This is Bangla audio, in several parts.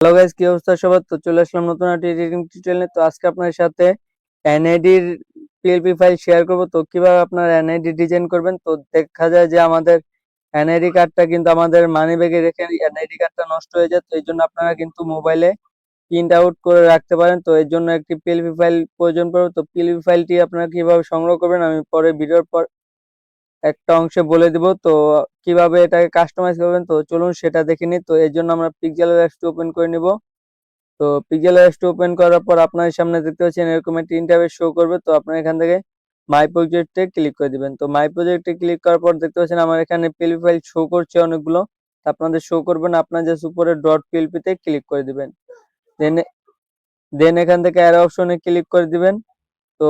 হ্যালো গাইস কি অবস্থা? সবার তো চলে আসলাম নতুন একটা এডিটিং টিউটোরিয়ালে তো আজকে আপনার সাথে এনআইডির পিএলপি ফাইল শেয়ার করব। তো কীভাবে আপনার এনআইডি ডিজাইন করবেন? তো দেখা যায় যে আমাদের এনআইডি কার্ডটা কিন্তু আমাদের মানি ব্যাগে রেখে এনআইডি কার্ডটা নষ্ট হয়ে যায়। তো এই জন্য আপনারা কিন্তু মোবাইলে প্রিন্ট আউট করে রাখতে পারেন। তো এর জন্য একটি পিএলপি ফাইল প্রয়োজন পড়বে। তো পিএলপি ফাইলটি আপনারা কীভাবে সংগ্রহ করবেন? আমি পরে ভিডিওর পর একটা অংশে বলে দিব। তো কীভাবে এটাকে কাস্টমাইজ করবেন? তো চলুন সেটা দেখে নিই। তো এর জন্য আমরা পিক্সেল এক্সটি ওপেন করে নিব। তো পিক্সেল এক্সটি ওপেন করার পর আপনার সামনে দেখতে পাচ্ছেন এরকম একটি ইন্টারফেস শো করবে। তো আপনার এখান থেকে মাই প্রজেক্টে ক্লিক করে দিবেন। তো মাই প্রজেক্টে ক্লিক করার পর দেখতে পাচ্ছেন আমার এখানে পিএলপি ফাইল শো করছে অনেকগুলো। আপনাদের শো করবেন আপনার জাস্ট উপরে ডট পিএলপিতে ক্লিক করে দিবেন। দেন দেন এখান থেকে অ্যারো অপশনে ক্লিক করে দিবেন। তো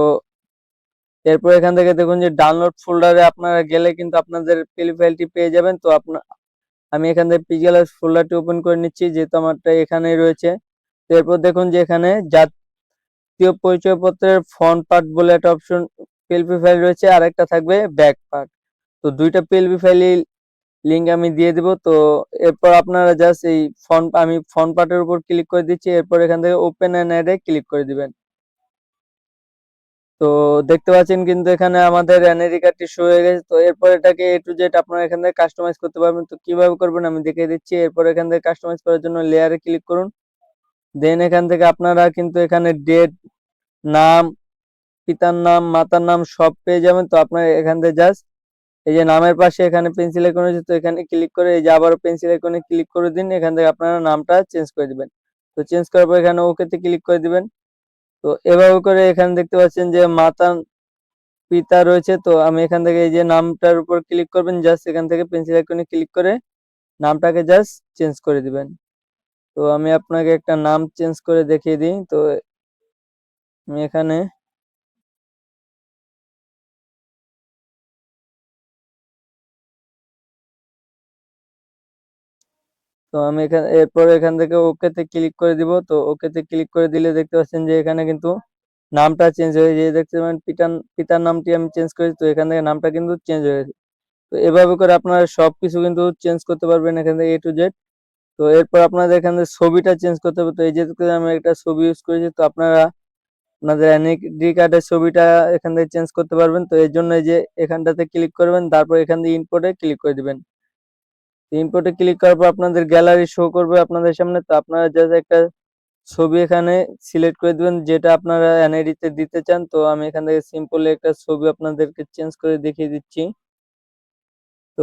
এরপর এখান থেকে দেখুন যে ডাউনলোড ফোল্ডারে আপনারা গেলে কিন্তু আপনাদের পিএল ফাইলটি পেয়ে যাবেন। তো আপনার আমি এখান থেকে পিজিএল ফোল্ডারটি ওপেন করে নিচ্ছি, যেহেতু আমারটা এখানেই রয়েছে। তো এরপর দেখুন যে এখানে জাতীয় পরিচয়পত্রের ফ্রন্ট পার্ট বলে একটা অপশন পিএলপি ফাইল রয়েছে, আর একটা থাকবে ব্যাক পার্ট তো দুইটা পিএলপি ফাইলই লিঙ্ক আমি দিয়ে দিব। তো এরপর আপনারা জাস্ট এই ফ্রন্ট আমি ফ্রন্ট পার্টের উপর ক্লিক করে দিচ্ছি। এরপর এখান থেকে ওপেন অ্যান্ড অ্যাডে ক্লিক করে দিবেন। তো দেখতে পাচ্ছেন কিন্তু এখানে আমাদের কার্ডটি শো হয়ে গেছে। তো এরপর এটাকে এ টু জেড আপনারা এখান থেকে কাস্টমাইজ করতে পারবেন। তো কীভাবে করবেন আমি দেখিয়ে দিচ্ছি। এরপর এখান থেকে কাস্টমাইজ করার জন্য লেয়ারে ক্লিক করুন। দেন এখান থেকে আপনারা কিন্তু এখানে ডেট নাম, পিতার নাম, মাতার নাম সব পেয়ে যাবেন। তো আপনারা এখান থেকে জাস্ট এই যে নামের পাশে এখানে পেন্সিল আইকন আছে তো এখানে ক্লিক করে এই যে আবারও পেন্সিল আইকনে ক্লিক করে দিন। এখান থেকে আপনারা নামটা চেঞ্জ করে দিবেন। তো চেঞ্জ করার পর এখানে ওকেতে ক্লিক করে দিবেন। তো এভাবে করে এখানে দেখতে পাচ্ছেন যে মাতা পিতা রয়েছে। তো আমি এখান থেকে এই যে নামটার উপর ক্লিক করবেন জাস্ট এখান থেকে পেন্সিল আইকনে ক্লিক করে নামটাকে জাস্ট চেঞ্জ করে দিবেন। তো আমি আপনাকে একটা নাম চেঞ্জ করে দেখিয়ে দিই। তো আমি এখানে তো আমি এখানে, এরপর এখান থেকে ওকেতে ক্লিক করে দিব। তো ওকেতে ক্লিক করে দিলে দেখতে পাচ্ছেন যে এখানে কিন্তু নামটা চেঞ্জ হয়ে যায় দেখতে পাচ্ছেন পিতার পিতার নামটি আমি চেঞ্জ করেছি। তো এখান থেকে নামটা কিন্তু চেঞ্জ হয়ে গেছে। তো এভাবে করে আপনারা সবকিছু কিন্তু চেঞ্জ করতে পারবেন এখান থেকে এ টু জেড তো এরপর আপনাদের এখানে ছবিটা চেঞ্জ করতে হবে। তো এই যে আমি একটা ছবি ইউজ করেছি। তো আপনারা আপনাদের এনআইডি কার্ডের ছবিটা এখান থেকে চেঞ্জ করতে পারবেন। তো এর জন্য এই যে এখানটাতে ক্লিক করবেন। তারপর এখান থেকে ইনপোর্টে ক্লিক করে দিবেন। ইনপুটে ক্লিক করার পর আপনাদের গ্যালারি শো করবে আপনাদের সামনে। তো আপনারা জাস্ট একটা ছবি এখানে সিলেক্ট করে দিবেন, যেটা আপনারা এনআইডি তে দিতে চান। তো আমি এখান থেকে সিম্পলি একটা ছবি আপনাদেরকে চেঞ্জ করে দেখিয়ে দিচ্ছি। তো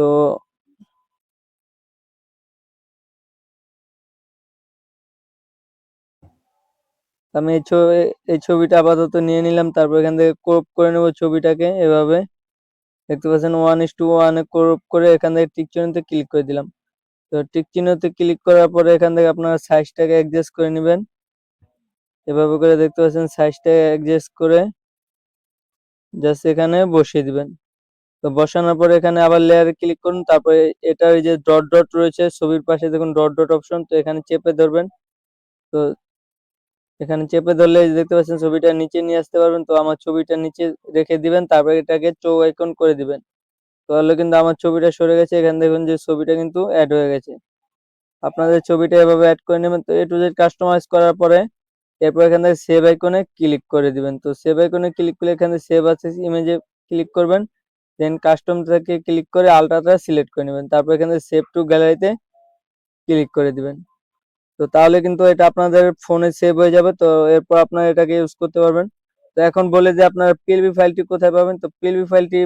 আমি এই ছবি, এই ছবিটা আপাতত নিয়ে নিলাম। তারপর এখান থেকে ক্রপ করে নেব ছবিটাকে এভাবে। দেখতে পাচ্ছেন ওয়ান ইস টু ওয়ানে করে এখান থেকে টিক চিহ্নতে ক্লিক করে দিলাম। তো টিক চিহ্নতে ক্লিক করার পরে এখান থেকে আপনারা সাইজটাকে অ্যাডজাস্ট করে নেবেন। এভাবে করে দেখতে পাচ্ছেন সাইজটাকে অ্যাডজাস্ট করে জাস্ট এখানে বসিয়ে দিবেন। তো বসানোর পরে এখানে আবার লেয়ারে ক্লিক করুন, তারপরে এটার যে ডট ডট রয়েছে, ছবির পাশে দেখুন ডট ডট অপশন তো এখানে চেপে ধরবেন। তো এখানে চেপে ধরলে দেখতে পাচ্ছেন ছবিটা নিচে নিয়ে আসতে পারবেন, তো আমার ছবিটা নিচে রেখে দিবেন, তারপরে এটাকে চৌ আইকন করে দিবেন। তাহলে কিন্তু আমার ছবিটা সরে গেছে, এখানে দেখুন যে ছবিটা কিন্তু অ্যাড হয়ে গেছে। আপনাদের ছবিটা এভাবে অ্যাড করে নেবেন, তো এ টু জেড কাস্টমাইজ করার পরে এরপর এখান থেকে সেভ আইকনে ক্লিক করে দিবেন। তো সেভ আইকনে ক্লিক করলে এখানে সেভ আছে ইমেজে ক্লিক করবেন দেন কাস্টম থেকে ক্লিক করে আলট্রাটা সিলেক্ট করে নেবেন। তারপর এখানে সেভ টু গ্যালারিতে ক্লিক করে দিবেন। তো তাহলে কিন্তু এটা আপনাদের ফোনে সেভ হয়ে যাবে। তো এরপর আপনারা এটাকে ইউজ করতে পারবেন। তো এখন বলে যে আপনার পিএলবি ফাইলটি কোথায় পাবেন? তো পিএলবি ফাইলটি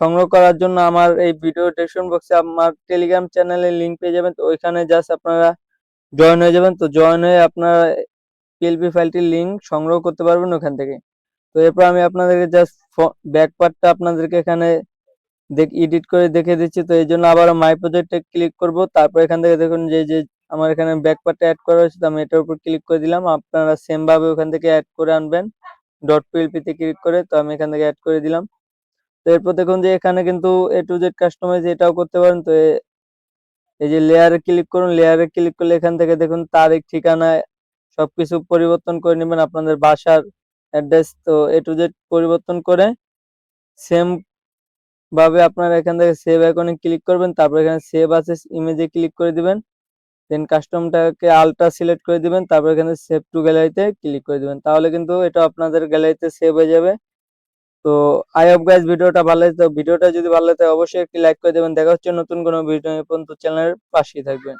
সংগ্রহ করার জন্য আমার এই ভিডিও ডেসক্রিপশন বক্সে আমার টেলিগ্রাম চ্যানেলের লিংক পেয়ে যাবেন। তো ওইখানে জাস্ট আপনারা জয়েন হয়ে যাবেন। তো জয়েন হয়ে আপনারা পিএলপি ফাইলটির লিংক সংগ্রহ করতে পারবেন ওখান থেকে। তো এরপর আমি আপনাদেরকে জাস্ট ব্যাক পার্টটা আপনাদেরকে এখানে দেখ এডিট করে দেখে দিচ্ছি। তো এই জন্য আবার মাই প্রজেক্টে ক্লিক করব। তারপর এখান থেকে দেখুন যে যে আমার এখানে ব্যাক পার্টটা অ্যাড করা হয়েছে, তো আমি এটার উপর ক্লিক করে দিলাম। আপনারা সেম ভাবে ওখান থেকে অ্যাড করে আনবেন। ডট পিএলপিতে ক্লিক করে, তো আমি এখান থেকে অ্যাড করে দিলাম। তো এরপর দেখুন যে এখানে কিন্তু এ টু জেড কাস্টমাইজ এটাও করতে পারেন। তো এই যে লেয়ারে ক্লিক করুন লেয়ারে ক্লিক করলে এখান থেকে দেখুন তারিখ, ঠিকানা, সবকিছু পরিবর্তন করে নেবেন আপনাদের বাসার অ্যাড্রেস তো এ টু জেড পরিবর্তন করে সেম ভাবে আপনারা এখান থেকে সেভ আইকনে ক্লিক করবেন। তারপর এখানে সেভ আছে ইমেজে ক্লিক করে দিবেন। দেন কাস্টমটাকে আলট্রা সিলেক্ট করে দিবেন, তারপর এখানে সেভ টু গ্যালারিতে ক্লিক করে দিবেন। তাহলে কিন্তু এটা আপনাদের গ্যালারিতে সেভ হয়ে যাবে। তো আই অফ গাইজ ভিডিওটা ভালো লাগে তো ভিডিওটা যদি ভালো লাগে অবশ্যই একটি লাইক করে দেবেন। দেখা হচ্ছে নতুন কোনো ভিডিও পর্যন্ত চ্যানেলের পাশেই থাকবেন।